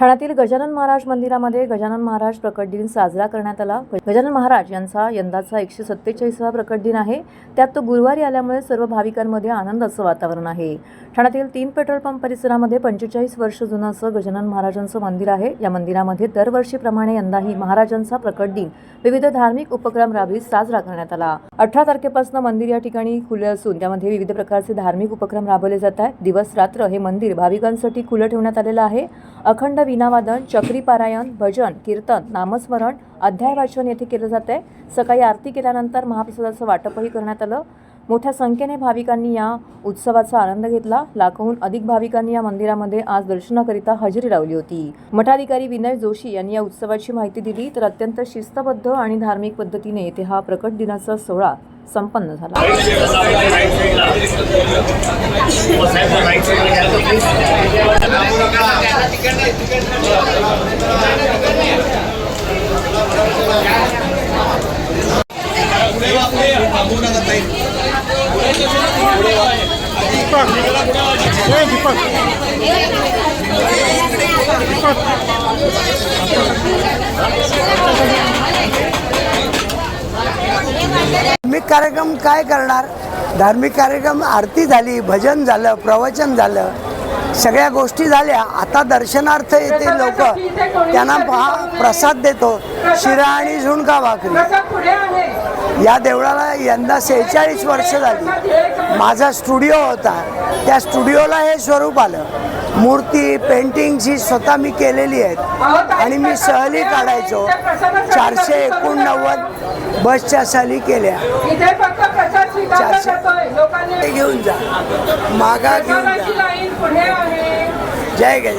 ठाण्यातील गजानन महाराज मंदिरामध्ये गजानन महाराज प्रकट दिन साजरा करण्यात आला. गजानन महाराज यांचा यंदाचा एकशे सत्तेचाळीसावा प्रकट दिन आहे. त्यात तो गुरुवारी आल्यामुळे सर्व भाविकांमध्ये आनंदाचं वातावरण आहे. ठाण्यातील तीन पेट्रोल पंप परिसरामध्ये पंचेचाळीस वर्ष जुनं असं गजानन महाराजांचं मंदिर आहे. या मंदिरामध्ये दरवर्षीप्रमाणे यंदाही महाराजांचा प्रकट दिन विविध धार्मिक उपक्रम राबवीत साजरा करण्यात आला. अठरा तारखेपासून मंदिर या ठिकाणी खुले असून त्यामध्ये विविध प्रकारचे धार्मिक उपक्रम राबवले जात आहेत. दिवस रात्र हे मंदिर भाविकांसाठी खुलं ठेवण्यात आलेलं आहे. अखंड विनावादन चक्रीपारायण भजन कीर्तन नामस्मरण अध्याय वाचन येथे केलं जात. आहे सकाळी आरती केल्यानंतर महाप्रसादाचं वाटपही करण्यात आलं. मोठ्या संख्येने भाविकांनी या उत्सवाचा आनंद घेतला. लाखोहून अधिक भाविकांनी या मंदिरामध्ये आज दर्शनाकरिता हजेरी लावली होती. मठाधिकारी विनय जोशी यांनी या उत्सवाची माहिती दिली तर अत्यंत शिस्तबद्ध आणि धार्मिक पद्धतीने येथे हा प्रकट दिनाचा सोहळा संपन्न झाला. धार्मिक कार्यक्रम काय करणार? धार्मिक कार्यक्रम आरती झाली भजन झालं प्रवचन झालं सगळ्या गोष्टी झाल्या. आता दर्शनार्थ येते लोक. त्यांना पहा प्रसाद देतो. शिरा आणि झुणका भाकरी. या देवळाला यंदा सेहेचाळीस वर्ष झाली. माझा स्टुडिओ होता. त्या स्टुडिओला हे स्वरूप आलं. मूर्ती पेंटिंगची स्वतः मी केलेली आहेत. आणि मी सहली काढायचो. चारशे एकोणनव्वद बसच्या सहली केल्या. चारशे. घेऊन जा. मागा घेऊन जा. जय गज